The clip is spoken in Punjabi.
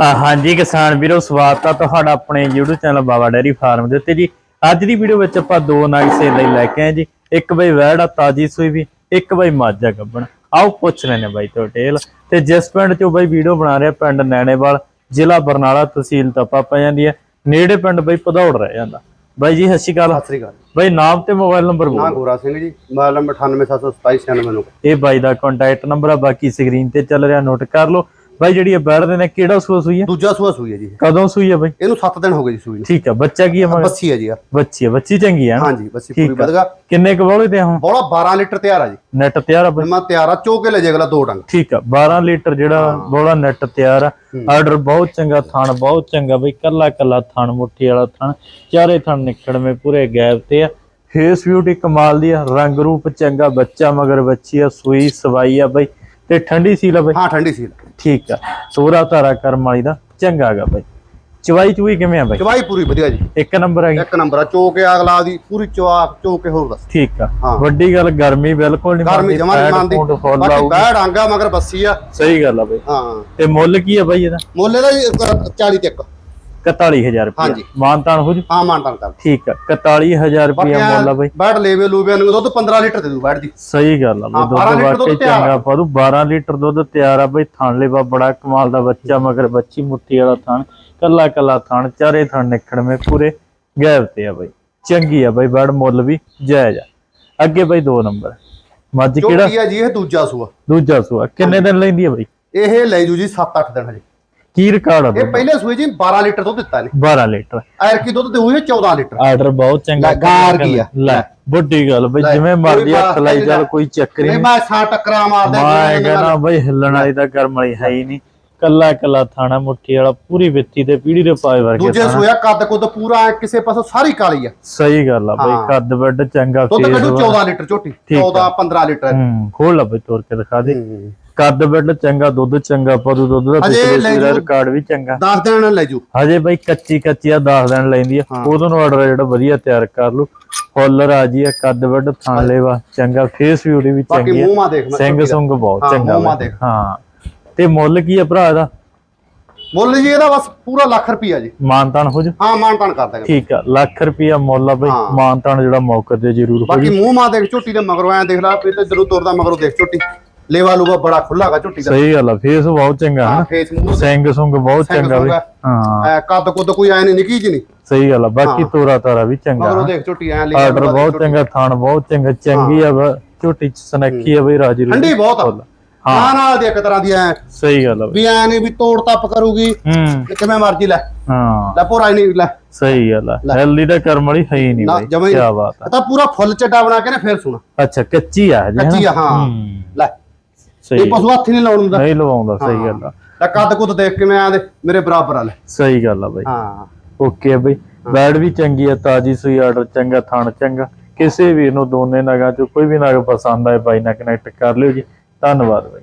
ਹਾਂਜੀ ਕਿਸਾਨ ਵੀਰੋ ਸਵਾਗਤ ਆ ਤੁਹਾਡਾ ਆਪਣੇ YouTube channel Baba dairy farm ਦੇ ਉੱਤੇ ਜੀ। ਅੱਜ ਦੀ ਵੀਡੀਓ ਵਿੱਚ ਆਪਾਂ ਦੋ ਨਗ ਸੇਲ ਲਈ ਲੈ ਕੇ ਆਏ ਜੀ। ਇੱਕ ਬਈ ਵੈੜ ਆ ਤਾਜੀ ਸੂਈ ਵੀ ਇੱਕ ਬਈ ਮੱਝ ਗੱਬਣ। ਆਓ ਪੁੱਛ ਲੈਣੇ ਬਾਈ ਤੋਂ ਡਿਟੇਲ ਤੇ ਜਿਸ ਪਿੰਡ ਚੋਂ ਬਈ ਵੀਡੀਓ ਬਣਾ ਰਿਹਾ ਪਿੰਡ ਨੈਣੇਵਾਲ ਜ਼ਿਲ੍ਹਾ ਬਰਨਾਲਾ ਤਹਿਸੀਲ ਤਪਾ ਪੈ ਜਾਂਦੀ ਹੈ। ਨੇੜੇ ਪਿੰਡ ਬਈ ਭਦੌੜ ਰਹਿ ਜਾਂਦਾ। ਬਾਈ ਜੀ ਸਤਿ ਸ਼੍ਰੀ ਅਕਾਲ। ਸਤਿ ਸ੍ਰੀ ਅਕਾਲ। ਬਾਈ ਨਾਮ ਤੇ ਮੋਬਾਈਲ ਨੰਬਰ ਬੋਲੋ ਗੋਰਾ ਸਿੰਘ ਜੀ ਮੋਬਾਈਲ ਨੰਬਰ 98727969 ਮੈਨੂੰ ਇਹ ਬਾਈ ਦਾ ਕੰਟੈਕਟ ਨੰਬਰ ਆ ਬਾਕੀ ਸਕਰੀਨ ਤੇ ਚੱਲ ਰਿਹਾ ਨੋਟ ਕਰ ਲਓ। ਬਾਈ ਜਿਹੜੀ ਇਹ ਬੈੜ ਦੇ ਨੇ ਕਿਹੜਾ ਸੂਆ ਸੂਈ ਹੈ ਦੂਜਾ ਸੂਆ ਸੂਈ ਹੈ ਜੀ ਕਦੋਂ ਸੂਈ ਹੈ ਬਾਈ? ਇਹਨੂੰ 7 ਦਿਨ ਹੋ ਗਏ ਜੀ ਸੂਈ ਨੂੰ। ਠੀਕ ਆ ਬੱਚਾ ਕੀ ਹੈ ਮਗਰ ਬੱਸੀ ਹੈ ਜੀ ਬੱਚੀ ਹੈ ਬੱਚੀ ਚੰਗੀ ਹੈ ਹਾਂਜੀ ਬੱਸੀ ਪੂਰੀ। ਵਧਗਾ ਕਿੰਨੇ ਕੁ ਬੋਲੇ ਤੇ ਹੁਣ? ਬੋਲਾ 12 ਲੀਟਰ ਤਿਆਰ ਆ ਜੀ। ਨੈਟ ਤਿਆਰ ਆ ਬਾਈ? ਮੈਂ ਤਿਆਰ ਆ ਚੋਕੇ ਲੈ ਜੇ ਅਗਲਾ ਦੋ ਡੰਗ। ਠੀਕ ਆ 12 ਲੀਟਰ ਜਿਹੜਾ ਬੋਲਾ ਨੈਟ ਤਿਆਰ ਆ। ਆਰਡਰ ਬਹੁਤ ਚੰਗਾ ਥਣ ਬਹੁਤ ਚੰਗਾ ਬਈ। ਕੱਲਾ ਕੱਲਾ ਥਣ ਮੁੱਠੀ ਵਾਲਾ ਥਣ ਚਾਰੇ ਥਣ ਨਿਕੜਵੇਂ ਪੂਰੇ ਗੈਪ ਤੇ ਆ। ਫੇਸ ਬਿਊਟੀ ਕਮਾਲ ਦੀ ਆ ਰੰਗ ਰੂਪ ਚੰਗਾ ਬੱਚਾ ਮਗਰ ਬੱਚੀ ਆ ਸੂਈ ਸਵਾਈ ਆ ਬਈ। ਤੇ ਠੰਡੀ ਸੀਲ ਆ ਬਈ? ਹਾਂ ਠੰਡੀ ਸੀਲ। ਠੀਕ ਆ। ਤੋਰਾ ਧਾਰਾ ਕਰਮ ਵਾਲੀ ਦਾ ਚੰਗਾ ਗਾ ਬਈ। ਚਵਾਈ ਚੂਈ ਕਿਵੇਂ ਆ ਬਈ? ਚਵਾਈ ਪੂਰੀ ਵਧੀਆ ਜੀ। ਇੱਕ ਨੰਬਰ ਆ ਗਈ ਇੱਕ ਨੰਬਰ ਆ ਚੋਕੇ ਅਗਲਾ ਦੀ ਪੂਰੀ ਚਵਾ ਚੋਕੇ ਹੋਰ ਦੱਸ। ਠੀਕ ਆ। ਵੱਡੀ ਗੱਲ ਗਰਮੀ ਬਿਲਕੁਲ ਨਹੀਂ ਗਰਮੀ ਜਮਾ ਨਹੀਂ ਮੰਨਦੀ। ਬਾਕੀ ਬੈੜ ਆਂਗਾ ਮਗਰ ਬੱਸੀ ਆ। ਸਹੀ ਗੱਲ ਆ ਬਈ। ਹਾਂ। ਤੇ ਮੁੱਲ ਕੀ ਆ ਬਾਈ ਇਹਦਾ? ਮੁੱਲੇ ਦਾ ਜੀ 40 ਤੇ 41000 ਰੁਪਏ ਹਾਂਜੀ। ਮਾਨਤਾਨ ਹੋ ਜੂ? ਹਾਂ ਮਾਨਤਾਨ ਕਰ ਠੀਕ ਆ 41000 ਬਾਕੀ ਰੁਪਏ ਮੁੱਲ ਆ ਬਾਈ। ਬੈੜ ਲੇਵੇ ਲੂਵੇ ਨੂੰ ਦੁੱਧ 15 ਲੀਟਰ ਦੇ ਦੂ ਬੈੜ ਦੀ ਸਹੀ ਗੱਲ ਆ ਬਈ ਹਾਂ, ਦੁੱਧ 12 ਲੀਟਰ ਵਾਕਈ ਦੁੱਧ ਤਿਆਰ ਆ। ਚੰਗਾ ਪਾਦੂ 12 ਲੀਟਰ ਦੁੱਧ ਤਿਆਰ ਆ ਬਈ ਥਣ ਲੇਵਾ ਬੜਾ ਕਮਾਲ ਦਾ ਬੱਚਾ ਮਗਰ ਬੱਚੀ ਮੁੱਠੀ ਵਾਲਾ ਥਣ ਕੱਲਾ ਕੱਲਾ ਥਣ ਚਾਰੇ ਥਣ ਨਿਕੜਵੇਂ ਪੂਰੇ ਗੈਬ ਤੇ ਆ ਬਈ। ਚੰਗੀ ਆ ਬਈ ਬੜ ਮੁੱਲ ਵੀ ਜਾਇਜ਼ ਆ। ਅੱਗੇ ਬਈ ਦੋ ਨੰਬਰ ਮੱਝ ਕਿਹੜਾ? ਆ ਜੀ ਇਹ ਦੂਜਾ ਸੂਆ। ਦੂਜਾ ਸੂਆ ਕਿੰਨੇ ਦਿਨ ਲੈਂਦੀ ਆ ਬਈ? ਇਹ ਲੈ ਜੂ ਜੀ 7-8 ਦਿਨ ਹਜੇ। ਕੀ ਰਿਕਾਰਡ ਆ ਇਹ ਪਹਿਲੇ ਸੂਏ ਜੀ 12 ਲੀਟਰ ਦੁੱਧ ਦਿੱਤਾ ਨੇ 12 ਲੀਟਰ। ਐਰ ਕੀ ਦੁੱਧ ਇਹ 14 ਲੀਟਰ। ਆਰਡਰ ਬਹੁਤ ਚੰਗਾ ਲੈ, ਗਾਰ ਕੀ ਆ? ਲੈ ਵੱਡੀ ਗੱਲ ਬਈ ਲੈ, ਜਿਵੇਂ ਮਰਦੀ ਕੋਈ ਹੱਥ ਲਾਈ ਬਾਤ ਚੱਲ ਨਹੀਂ ਕੋਈ ਚੱਕਰ ਨਹੀਂ ਨਹੀਂ। ਮੈਂ ਸਾ ਟੱਕਰਾਂ ਮਾਰਦਾ ਮੈਂ ਕਹਿੰਦਾ ਬਈ ਹਿੱਲਣ ਵਾਲੀ ਤਾਂ ਕਰਮ ਵਾਲੀ ਹੈ ਹੀ ਨਹੀਂ। ਕੱਲਾ ਕੱਲਾ ਥਾਣਾ ਮੁੱਠੀ ਵਾਲਾ ਪੂਰੀ ਵਿੱਤੀ ਤੇ ਪੀੜੀ ਦੇ ਪਾਏ ਵਰਗੇ ਦੂਜੇ ਥਾਣਾ। ਸੋਇਆ ਕੱਦ ਕੁੱਦ ਪੂਰਾ ਐਂ ਕਿਸੇ ਪਾਸੋਂ ਸਾਰੀ ਕਾਲੀ ਆ। ਸਹੀ ਗੱਲ ਆ ਬਈ ਹਾਂ। ਕੱਦ ਵੱਡ ਚੰਗਾ ਦੁੱਧ ਕੱਢੂ ਵਾ। 14 ਲੀਟਰ ਝੋਟੀ ਠੀਕ 14 15 ਲੀਟਰ। ਹੂੰ ਖੋਲ ਲਾ ਬਈ ਤੋਰ ਕੇ ਦਿਖਾ ਦੇ। ਕੱਦ ਵੱਡ ਚੰਗਾ ਦੁੱਧ ਚੰਗਾ ਪਦੂ ਦੁੱਧ ਦਾ ਹਜੇ ਲੈ ਦਾ। ਰਿਕਾਰਡ ਵੀ ਚੰਗਾ। 10 ਦਿਨ ਲੈ ਜੂ ਹਜੇ ਬਈ ਕੱਚੀ ਕੱਚੀ ਆ 10 ਦਿਨ ਲੈਂਦੀ ਆ। ਹਾਂ। ਉਦੋਂ ਨੂੰ ਆਰਡਰ ਜਿਹੜਾ ਵਧੀਆ ਤਿਆਰ ਕਰ ਲੂ ਫੁੱਲ ਆ ਜੀ ਆ ਕੱਦ ਵੱਡ ਥਣ ਲੈਵਾ ਚੰਗਾ। ਫੇਸ ਬਿਊਟੀ ਵੀ ਬਾਕੀ ਚੰਗੀ ਆ। ਮੂੰਹ ਮਾ ਦੇਖ ਮੈਂ ਸਿੰਘ। ਸੁੰਗ ਬਹੁਤ ਹਾਂ, ਚੰਗਾ ਮੂੰਹ ਮਾ ਬਈ। ਦੇਖ। ਹਾਂ। ਤੇ ਮੁੱਲ ਕੀ ਆ ਭਰਾ ਦਾ ਮੁੱਲ ਜੀ ਇਹਦਾ ਬਸ ਪੂਰਾ ਲੱਖ ਰੁਪਿਆ ਜੀ। ਮਾਨਤਾਨ ਹੋ ਜਾ ਹਾਂ ਮਾਨ ਤਾਨ ਕਰ ਦਾਂਗੇ। ਠੀਕ ਆ ਲੱਖ ਰੁਪਿਆ ਮੁੱਲ ਆ ਬਈ। ਹਾਂ। ਮਾਨਤਾਨ ਜਿਹੜਾ ਮੌਕੇ ਤੇ ਜ਼ਰੂਰ ਹੋ ਬਾਕੀ ਮੂੰਹ ਮਾ ਦੇਖ ਝੋਟੀ ਦੇ ਮਗਰੋਂ ਐ ਦੇਖ ਲੈ ਵੀ ਤੇ ਜਦੋਂ ਤੁਰਦਾ ਮਗਰੋਂ ਦੇਖ ਝੋਟੀ ਲੇਵਾ ਲੂਗਾ ਬੜਾ ਖੁੱਲਾ ਹੈਗਾ ਝੋਟੀ ਦਾ। ਸਹੀ ਗੱਲ ਆ ਫੇਸ ਬਹੁਤ ਚੰਗਾ ਹਾਂ ਹੈ ਫੇਸ ਮੂੰਹ ਸਿੰਘ ਸੁੰਗ ਬਹੁਤ ਚੰਗਾ ਸੁੰਗ ਆ। ਹਾਂ। ਕੱਦ ਕੁੱਦ ਕੋਈ ਐ ਨਹੀਂ ਨਿੱਕੀ ਜੀ ਨਹੀਂ ਸਹੀ ਗੱਲ ਆ ਬਾਕੀ ਤੋਰਾ ਤਾਰਾ ਵੀ ਚੰਗਾ ਮਗਰੋਂ ਦੇਖ ਝੋਟੀ ਐ ਲੇਵਾ ਆਰਡਰ ਬਹੁਤ। ਚੰਗਾ ਥਾਣ ਬਹੁਤ ਚੰਗਾ ਚੰਗੀ ਆ ਵਾ, ਝੋਟੀ ਚ ਸਨੱਖੀ ਆ ਬਈ ਰਾਜੀ। ਠੰਡੀ ਬਹੁਤ ਆ। ਹਾਂ। ਨਾਲ ਦੀ ਇੱਕ ਤਰ੍ਹਾਂ ਦੀ ਐ ਸਹੀ ਗੱਲ ਆ ਵੀ ਐ ਨਹੀਂ ਵੀ ਤੋੜ ਤੱਪ ਕਰੂਗੀ। ਕਿਵੇਂ ਮਰਜ਼ੀ ਲੈ। ਹਾਂ। ਲੈ ਪੂਰਾ ਨਹੀਂ ਲੈ। ਸਹੀ ਗੱਲ ਆ। ਹੈਲਦੀ ਦਾ ਕਰਮ ਵਾਲੀ ਹੈ ਹੀ ਨਹੀਂ ਬਈ ਕੀ। ਬਾਤ ਆ। ਤਾਂ ਪੂਰਾ ਫੁੱਲ ਚੱਡਾ ਬਣਾ ਕੇ ਨਾ ਫੇਰ ਸੁਣਾ। ਅੱਛਾ ਕੱਚੀ ਆ ਹਜੇ ਕੱਚੀ ਆ ਹੂੰ, ਲੈ। ਸਹੀ ਇਹ ਪਸ਼ੂ ਹੱਥ ਹੀ ਨਹੀਂ ਲਾਉਣ ਦਿੰਦਾ। ਨਹੀਂ ਲਵਾਉਂਦਾ ਸਹੀ ਗੱਲ ਆ। ਲੈ ਕੱਦ ਕੁੱਦ ਦੇਖ ਕੇ ਮੈਂ ਆਦੇ ਮੇਰੇ ਬਰਾਬਰ ਆ ਲੈ ਸਹੀ ਗੱਲ ਆ ਬਈ। ਹਾਂ। ਓਕੇ ਬਈ। ਬੈਡ ਵੀ ਚੰਗੀ ਆ ਤਾਜੀ ਸੂਈ ਆਰਡਰ ਚੰਗਾ ਥਣ ਚੰਗਾ। ਕਿਸੇ ਵੀਰ ਨੂੰ ਦੋਨੇ ਨਗਾਂ ਚੋਂ ਕੋਈ ਵੀ ਨਗ ਪਸੰਦ ਆਏ ਬਾਈ ਨਾਲ ਕਨੈਕਟ ਕਰ ਲਿਓ ਜੀ। ਧੰਨਵਾਦ ਬਾਈ।